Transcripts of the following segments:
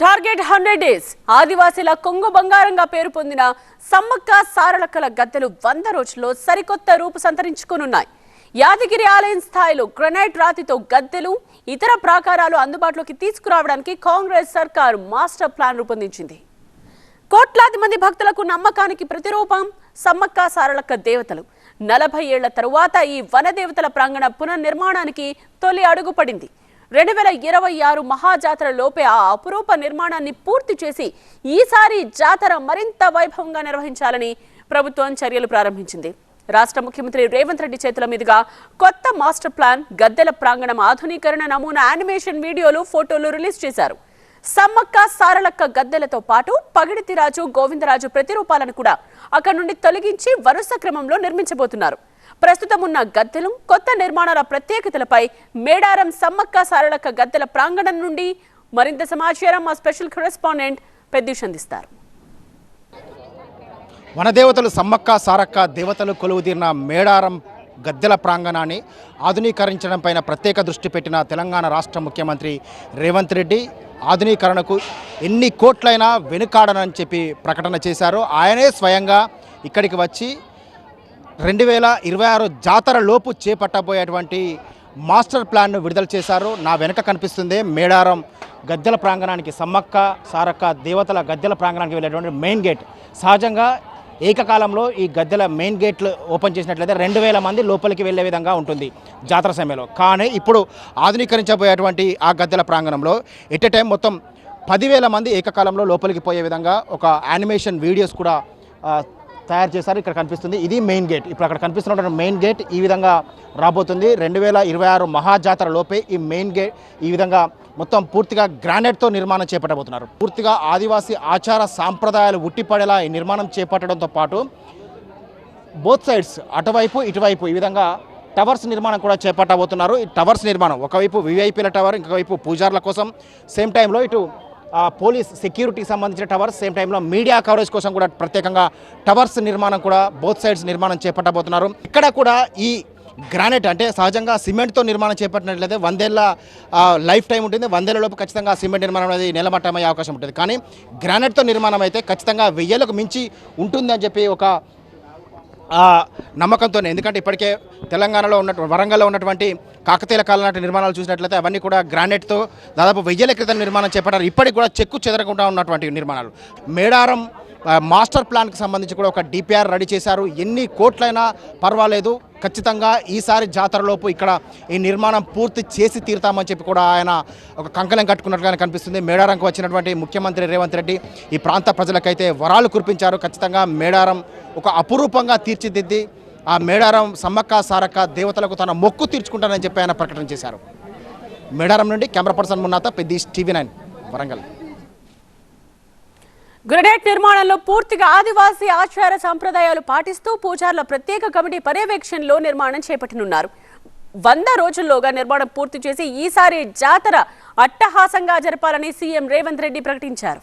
Target hundred days. ఆదివాసీల కొంగు బంగారంగా పేరు పొందిన సమ్మక్క సారలక్కల గద్దెలు వంద రోజుల్లో సరికొత్త రూపు సంతరించుకోనున్నాయి. యాదగిరి ఆలయం స్థాయిలో గ్రనైట్ రాతితో గద్దెలు ఇతర ప్రాకారాలు అందుబాటులోకి తీసుకురావడానికి కాంగ్రెస్ సర్కారు మాస్టర్ ప్లాన్ రూపొందించింది. కోట్లాది మంది భక్తులకు నమ్మకానికి ప్రతిరూపం సమ్మక్క సారలక్క దేవతలు. నలభై ఏళ్ళ తరువాత ఈ వనదేవతల ప్రాంగణ పునర్నిర్మాణానికి తొలి అడుగుపడింది రెండు వేల ఇరవై ఆరు మహాజాతర లోపే ఆ అపురూప నిర్మాణాన్ని పూర్తి చేసి ఈసారి జాతర మరింత వైభవంగా నిర్వహించాలని ప్రభుత్వం చర్యలు ప్రారంభించింది. రాష్ట్ర ముఖ్యమంత్రి రేవంత్ రెడ్డి చేతుల మీదుగా కొత్త మాస్టర్ ప్లాన్ గద్దెల ప్రాంగణం ఆధునీకరణ నమూనా యానిమేషన్ వీడియోలు ఫోటోలు రిలీజ్ చేశారు. సమ్మక్క సారలక్క గద్దెలతో పాటు పగిడితిరాజు గోవిందరాజు ప్రతిరూపాలను కూడా అక్కడి నుండి తొలగించి వరుస క్రమంలో నిర్మించబోతున్నారు. ప్రస్తుతం ఉన్న గద్దెలు కొత్త నిర్మాణాల ప్రత్యేకతలపై మేడారం సమ్మక్క సారలక్క గద్దెల ప్రాంగణం నుండి మరింత సమాచారం మా స్పెషల్ కరెస్పాండెంట్ పెద్దీష్ అందిస్తారు. వనదేవతలు సమ్మక్క సారక్క దేవతలు కొలువుదీరిన మేడారం గద్దెల ప్రాంగణాన్ని ఆధునీకరించడంపైన ప్రత్యేక దృష్టి పెట్టిన తెలంగాణ రాష్ట్ర ముఖ్యమంత్రి రేవంత్ రెడ్డి ఆధునీకరణకు ఎన్ని కోట్లైనా వెనుకాడనని చెప్పి ప్రకటన చేశారు. ఆయనే స్వయంగా ఇక్కడికి వచ్చి రెండు వేల ఇరవై ఆరు జాతర లోపు చేపట్టబోయేటువంటి మాస్టర్ ప్లాన్ను విడుదల చేశారు. నా వెనక కనిపిస్తుంది మేడారం గద్దెల ప్రాంగణానికి సమ్మక్క సారక్క దేవతల గద్దెల ప్రాంగణానికి వెళ్ళేటువంటి మెయిన్ గేట్. సహజంగా ఏకకాలంలో ఈ గద్దెల మెయిన్ గేట్లు ఓపెన్ చేసినట్లయితే రెండు వేల మంది లోపలికి వెళ్ళే విధంగా ఉంటుంది జాతర సమయంలో. కానీ ఇప్పుడు ఆధునీకరించబోయేటువంటి ఆ గద్దెల ప్రాంగణంలో ఎట్ ఎ టైం మొత్తం పదివేల మంది ఏకకాలంలో లోపలికి పోయే విధంగా ఒక యానిమేషన్ వీడియోస్ కూడా తయారు చేశారు. ఇక్కడ కనిపిస్తుంది. ఇది మెయిన్ గేట్. ఇప్పుడు అక్కడ కనిపిస్తున్నటువంటి మెయిన్ గేట్ ఈ విధంగా రాబోతుంది. రెండు వేల ఇరవై ఆరు మహాజాతర లోపే ఈ మెయిన్ గేట్ ఈ విధంగా మొత్తం పూర్తిగా గ్రానైట్తో నిర్మాణం చేపట్టబోతున్నారు. పూర్తిగా ఆదివాసీ ఆచార సాంప్రదాయాలు ఉట్టిపడేలా ఈ నిర్మాణం చేపట్టడంతో పాటు బోత్ సైడ్స్ అటువైపు ఇటువైపు ఈ విధంగా టవర్స్ నిర్మాణం కూడా చేపట్టబోతున్నారు. ఈ టవర్స్ నిర్మాణం ఒకవైపు వివైపీల టవర్ ఇంకోవైపు పూజార్ల కోసం. సేమ్ టైంలో ఇటు పోలీస్ సెక్యూరిటీకి సంబంధించిన టవర్స్ సేమ్ టైంలో మీడియా కవరేజ్ కోసం కూడా ప్రత్యేకంగా టవర్స్ నిర్మాణం కూడా బోత్ సైడ్స్ నిర్మాణం చేపట్టబోతున్నారు. ఇక్కడ కూడా ఈ గ్రానైట్ అంటే సహజంగా సిమెంట్తో నిర్మాణం చేపట్టినట్లయితే వందేళ్ళ లైఫ్ టైం ఉంటుంది. వందేళ్ళ లోపు ఖచ్చితంగా సిమెంట్ నిర్మాణం అనేది నిలమట్టమయ్యే అవకాశం ఉంటుంది. కానీ గ్రానైట్తో నిర్మాణం అయితే ఖచ్చితంగా వెయ్యేలకు మించి ఉంటుందని చెప్పి ఒక నమ్మకంతోనే. ఎందుకంటే ఇప్పటికే తెలంగాణలో ఉన్నటువంటి వరంగల్లో ఉన్నటువంటి కాకతీయ కాలం నాటి నిర్మాణాలు చూసినట్లయితే అవన్నీ కూడా గ్రానైట్తో దాదాపు వెయ్యేల క్రితం నిర్మాణం చేపట్టారు. ఇప్పటికి కూడా చెక్కు చెదరకుండా ఉన్నటువంటి నిర్మాణాలు. మేడారం మాస్టర్ ప్లాన్కి సంబంధించి కూడా ఒక డిపిఆర్ రెడీ చేశారు. ఎన్ని కోట్లైనా పర్వాలేదు. ఖచ్చితంగా ఈసారి జాతరలోపు ఇక్కడ ఈ నిర్మాణం పూర్తి చేసి తీరుతామని చెప్పి కూడా ఆయన ఒక కంకణం కట్టుకున్నట్టుగానే కనిపిస్తుంది. మేడారంకు వచ్చినటువంటి ముఖ్యమంత్రి రేవంత్ రెడ్డి ఈ ప్రాంత ప్రజలకైతే వరాలు కురిపించారు. ఖచ్చితంగా మేడారం ఒక అపురూపంగా తీర్చిదిద్ది ఆ మేడారం సమ్మక్క సారక్క దేవతలకు తన మొక్కు తీర్చుకుంటానని చెప్పి ఆయన ప్రకటన చేశారు. మేడారం నుండి కెమెరా పర్సన్ మున్నాత పెద్ద టీవీ నైన్ వరంగల్. గ్రనేట్ నిర్మాణంలో పూర్తిగా ఆదివాసీ ఆచార సంప్రదాయాలు పాటిస్తూ పూజార్ల ప్రత్యేక కమిటీ పర్యవేక్షణలో నిర్మాణం చేపట్టనున్నారు. వంద రోజుల్లోగా నిర్మాణం పూర్తి చేసి ఈసారి జాతర అట్టహాసంగా జరపాలని సీఎం రేవంత్ రెడ్డి ప్రకటించారు.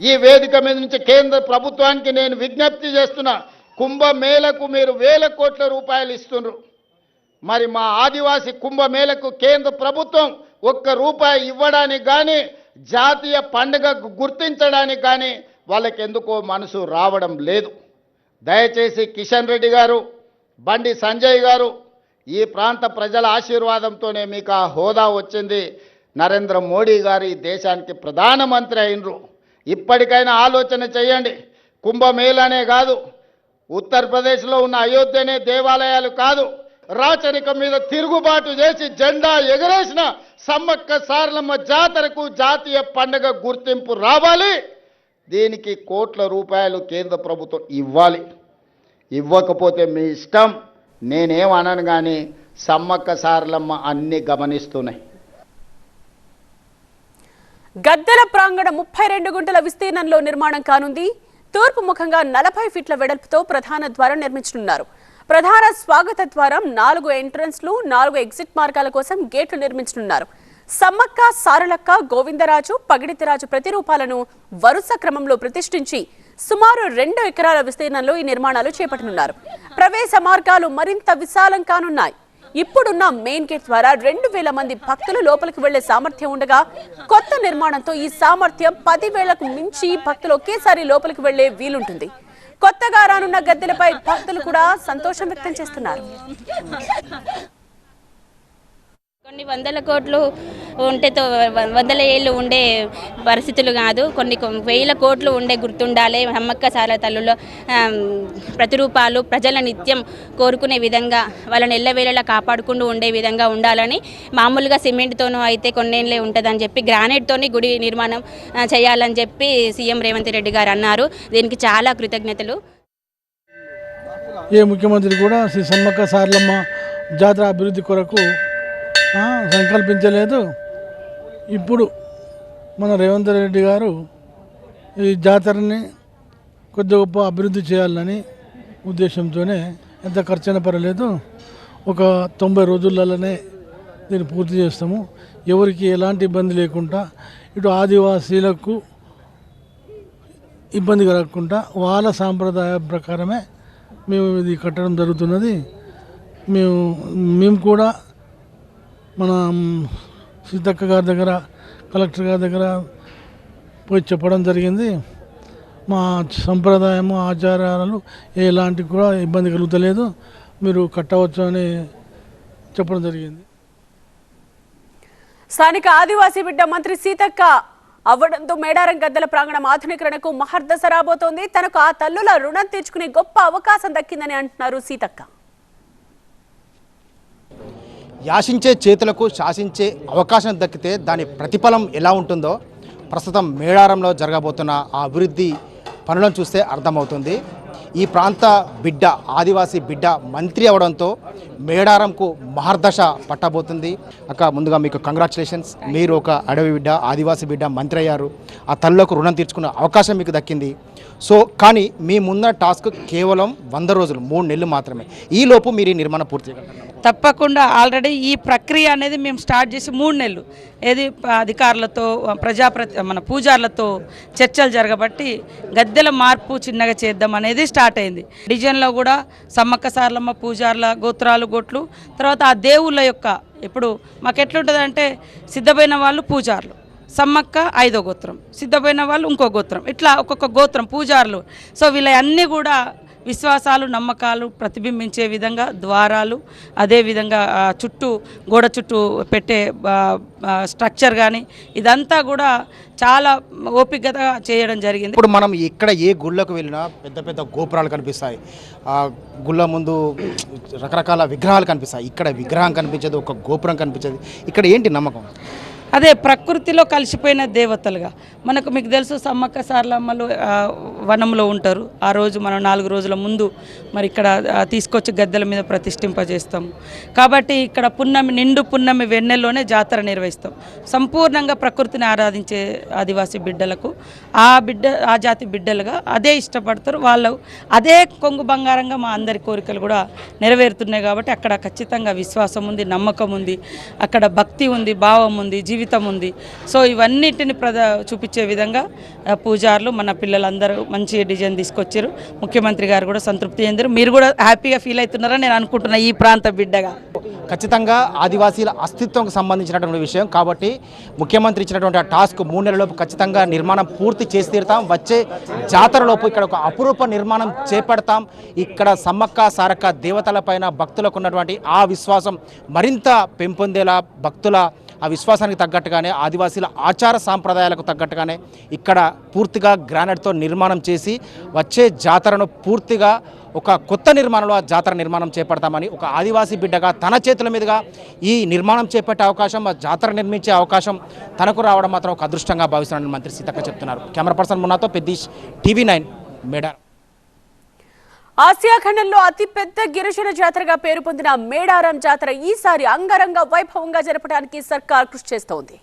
ఈ వేదిక మీద నుంచి కేంద్ర ప్రభుత్వానికి నేను విజ్ఞప్తి చేస్తున్నా కుంభమేళకు మీరు వేల కోట్ల రూపాయలు ఇస్తున్నారు. మరి మా ఆదివాసి కుంభమేళకు కేంద్ర ప్రభుత్వం ఒక్క రూపాయి ఇవ్వడానికి కానీ జాతీయ పండుగ గుర్తించడానికి కానీ వాళ్ళకి ఎందుకో మనసు రావడం లేదు. దయచేసి కిషన్ రెడ్డి గారు బండి సంజయ్ గారు ఈ ప్రాంత ప్రజల ఆశీర్వాదంతోనే మీకు ఆ హోదా వచ్చింది. నరేంద్ర మోడీ గారు ఈ దేశానికి ప్రధానమంత్రి అయినరు. ఇప్పటికైనా ఆలోచన చేయండి. కుంభమేళనే కాదు. ఉత్తరప్రదేశ్లో ఉన్న అయోధ్యనే దేవాలయాలు కాదు. రాచరిక మీద తిరుగుబాటు చేసి జెండా ఎగరేసిన సమ్మక్క సారలమ్మ జాతరకు జాతీయ పండుగ గుర్తింపు రావాలి. దీనికి కోట్ల రూపాయలు కేంద్ర ప్రభుత్వం ఇవ్వాలి. ఇవ్వకపోతే మీ ఇష్టం. నేనేం అనను కానీ సమ్మక్క సారలమ్మ అన్ని గమనిస్తున్నాయి. గద్దెల ప్రాంగణం ముప్పై రెండు గుంటల విస్తీర్ణంలో నిర్మాణం కానుంది. తూర్పు ముఖంగా నలభై ఫీట్ల వెడల్పుతో ప్రధాన ద్వారం నిర్మించనున్నారు. ప్రధాన స్వాగత ద్వారం నాలుగు ఎంట్రన్స్లు నాలుగు ఎగ్జిట్ మార్గాల కోసం గేట్లు నిర్మించనున్నారు. సమ్మక్క సారలక్క గోవిందరాజు పగిడితిరాజు ప్రతిరూపాలను వరుస క్రమంలో ప్రతిష్ఠించి సుమారు రెండు ఎకరాల విస్తీర్ణంలో ఈ నిర్మాణాలు చేపట్టనున్నారు. ప్రవేశ మార్గాలు మరింత విశాలం కానున్నాయి. ఇప్పుడున్న మెయిన్ గేట్ ద్వారా రెండు వేల మంది భక్తులు లోపలికి వెళ్ళే సామర్థ్యం ఉండగా కొత్త నిర్మాణంతో ఈ సామర్థ్యం పదివేలకు మించి భక్తులు ఒకేసారి లోపలికి వెళ్ళే వీలుంటుంది. కొత్తగా రానున్న గద్దెలపై భక్తులు కూడా సంతోషం వ్యక్తం చేస్తున్నారు. కొన్ని వందల కోట్లు ఉంటేతో వందల ఏళ్ళు ఉండే పరిస్థితులు కాదు. కొన్ని వేల కోట్లు ఉండే గుర్తుండాలి అమ్మక్క సాల తల్లులో ప్రతిరూపాలు ప్రజల నిత్యం కోరుకునే విధంగా వాళ్ళని ఎల్లవేళలా కాపాడుకుంటూ ఉండే విధంగా ఉండాలని మామూలుగా సిమెంట్తోనూ అయితే కొన్నేళ్ళే ఉంటుందని చెప్పి గ్రానైట్తోని గుడి నిర్మాణం చేయాలని చెప్పి సీఎం రేవంత్ రెడ్డి గారు అన్నారు. దీనికి చాలా కృతజ్ఞతలు. ఏ ముఖ్యమంత్రి కూడా శ్రీ సమ్మక్క సారలమ్మ జాతర అభివృద్ధి కొరకు సంకల్పించలేదు. ఇప్పుడు మన రేవంత్ రెడ్డి గారు ఈ జాతరని కొద్ది గొప్ప అభివృద్ధి చేయాలని ఉద్దేశంతోనే ఎంత ఖర్చైనా పర్వాలేదు. ఒక తొంభై రోజులలోనే దీన్ని పూర్తి చేస్తాము. ఎవరికి ఎలాంటి ఇబ్బంది లేకుండా ఇటు ఆదివాసీలకు ఇబ్బంది కలగకుండా వాళ్ళ సాంప్రదాయ ప్రకారమే మేము ఇది కట్టడం జరుగుతున్నది. మేము మేము కూడా మన సీతక్క గారి దగ్గర కలెక్టర్ గారి దగ్గర పోయి చెప్పడం జరిగింది. మా సంప్రదాయము ఆచారాలు ఎలాంటి కూడా ఇబ్బంది కలుగుతలేదు. మీరు కట్టవచ్చు అని చెప్పడం జరిగింది. స్థానిక ఆదివాసీ బిడ్డ మంత్రి సీతక్క అవ్వడంతో మేడారం గద్దెల ప్రాంగణం ఆధునీకరణకు మహర్దశ రాబోతోంది. తనకు ఆ తల్లుల రుణం తీర్చుకునే గొప్ప అవకాశం దక్కిందని అంటున్నారు సీతక్క. యాశించే చేతులకు శాసించే అవకాశం దక్కితే దాని ప్రతిఫలం ఎలా ఉంటుందో ప్రస్తుతం మేడారంలో జరగబోతున్న ఆ అభివృద్ధి పనులను చూస్తే అర్థమవుతుంది. ఈ ప్రాంత బిడ్డ ఆదివాసీ బిడ్డ మంత్రి అవడంతో మేడారంకు మహర్దశ పట్టబోతుంది. అక్క ముందుగా మీకు కంగ్రాచులేషన్స్ మీరు ఒక అడవి బిడ్డ ఆదివాసీ బిడ్డ మంత్రి అయ్యారు. ఆ తల్లులకు రుణం తీర్చుకునే అవకాశం మీకు దక్కింది. సో కానీ మీ ముందున్న టాస్క్ కేవలం వంద రోజులు మూడు నెలలు మాత్రమే. ఈ లోపు మీరు ఈ నిర్మాణం పూర్తి చేయగలరు? తప్పకుండా. ఆల్రెడీ ఈ ప్రక్రియ అనేది మేము స్టార్ట్ చేసి మూడు నెలలు. ఏది అధికారులతో ప్రజాప్రతి మన పూజార్లతో చర్చలు జరగబట్టి గద్దెల మార్పు చిన్నగా చేద్దాం అనేది స్టార్ట్ అయింది. డిజైన్లో కూడా సమ్మక్క సార్లమ్మ పూజార్ల గోత్రాలు గొట్లు తర్వాత ఆ దేవుళ్ళ యొక్క ఇప్పుడు మాకు ఎట్లుంటుంది అంటే సిద్ధమైన వాళ్ళు పూజార్లు. సమ్మక్క ఐదో గోత్రం సిద్ధమైన వాళ్ళు ఇంకో గోత్రం. ఇట్లా ఒక్కొక్క గోత్రం పూజారులు. సో వీళ్ళ అన్నీ కూడా విశ్వాసాలు నమ్మకాలు ప్రతిబింబించే విధంగా ద్వారాలు అదేవిధంగా చుట్టూ గోడ చుట్టూ పెట్టే స్ట్రక్చర్ కానీ ఇదంతా కూడా చాలా ఓపికగా చేయడం జరిగింది. ఇప్పుడు మనం ఇక్కడ ఏ గుళ్ళకు వెళ్ళినా పెద్ద పెద్ద గోపురాలు కనిపిస్తాయి. ఆ గుళ్ళ ముందు రకరకాల విగ్రహాలు కనిపిస్తాయి. ఇక్కడ విగ్రహం కనిపించదు ఒక గోపురం కనిపించదు. ఇక్కడ ఏంటి నమ్మకం? అదే ప్రకృతిలో కలిసిపోయిన దేవతలుగా. మనకు మీకు తెలుసు సమ్మక్క సార్లమ్మలు వనంలో ఉంటారు. ఆ రోజు మనం నాలుగు రోజుల ముందు మరి ఇక్కడ తీసుకొచ్చి గద్దెల మీద ప్రతిష్ఠింపజేస్తాము కాబట్టి ఇక్కడ పున్నమి నిండు పున్నమి వెన్నెల్లోనే జాతర నిర్వహిస్తాం. సంపూర్ణంగా ప్రకృతిని ఆరాధించే ఆదివాసీ బిడ్డలకు ఆ బిడ్డ ఆ జాతి బిడ్డలుగా అదే ఇష్టపడతారు. వాళ్ళు అదే కొంగు బంగారంగా మా అందరి కోరికలు కూడా నెరవేరుతున్నాయి కాబట్టి అక్కడ ఖచ్చితంగా విశ్వాసం ఉంది నమ్మకం ఉంది. అక్కడ భక్తి ఉంది భావం ఉంది జీవి జీవితం ఉంది. సో ఇవన్నిటిని ప్రద చూపించే విధంగా పూజారులు మన పిల్లలందరూ మంచి డిజైన్ తీసుకొచ్చారు. ముఖ్యమంత్రి గారు కూడా సంతృప్తి చెందారు. మీరు కూడా హ్యాపీగా ఫీల్ అవుతున్నారని నేను అనుకుంటున్నా ఈ ప్రాంత బిడ్డగా. ఖచ్చితంగా ఆదివాసీల అస్తిత్వంకు సంబంధించినటువంటి విషయం కాబట్టి ముఖ్యమంత్రి ఇచ్చినటువంటి ఆ టాస్క్ మూడు నెలలలోపు ఖచ్చితంగా నిర్మాణం పూర్తి చేసి తీరుతాం. వచ్చే జాతరలోపు ఇక్కడ ఒక అపురూప నిర్మాణం చేపడతాం. ఇక్కడ సమ్మక్క సారక్క దేవతలపైన భక్తులకు ఉన్నటువంటి ఆ విశ్వాసం మరింత పెంపొందేలా భక్తుల ఆ విశ్వాసానికి తగ్గట్టుగానే ఆదివాసీల ఆచార సాంప్రదాయాలకు తగ్గట్టుగానే ఇక్కడ పూర్తిగా గ్రానైట్తో నిర్మాణం చేసి వచ్చే జాతరను పూర్తిగా ఒక కొత్త నిర్మాణంలో ఆ జాతర నిర్మాణం చేపడతామని ఒక ఆదివాసీ బిడ్డగా తన చేతుల మీదుగా ఈ నిర్మాణం చేపట్టే అవకాశం ఆ జాతర నిర్మించే అవకాశం తనకు రావడం మాత్రం ఒక అదృష్టంగా భావిస్తున్నానని మంత్రి సీతక్క చెప్తున్నారు. Camera person మున్నాతో Peddish TV nine Medaram. Asia ఖండంలో అతిపెద్ద గిరిజన జాతరగా పేరు పొందిన మేడారం జాతర ఈసారి అంగరంగ వైభవంగా జరపడానికి సర్కార్ కృషి చేస్తోంది.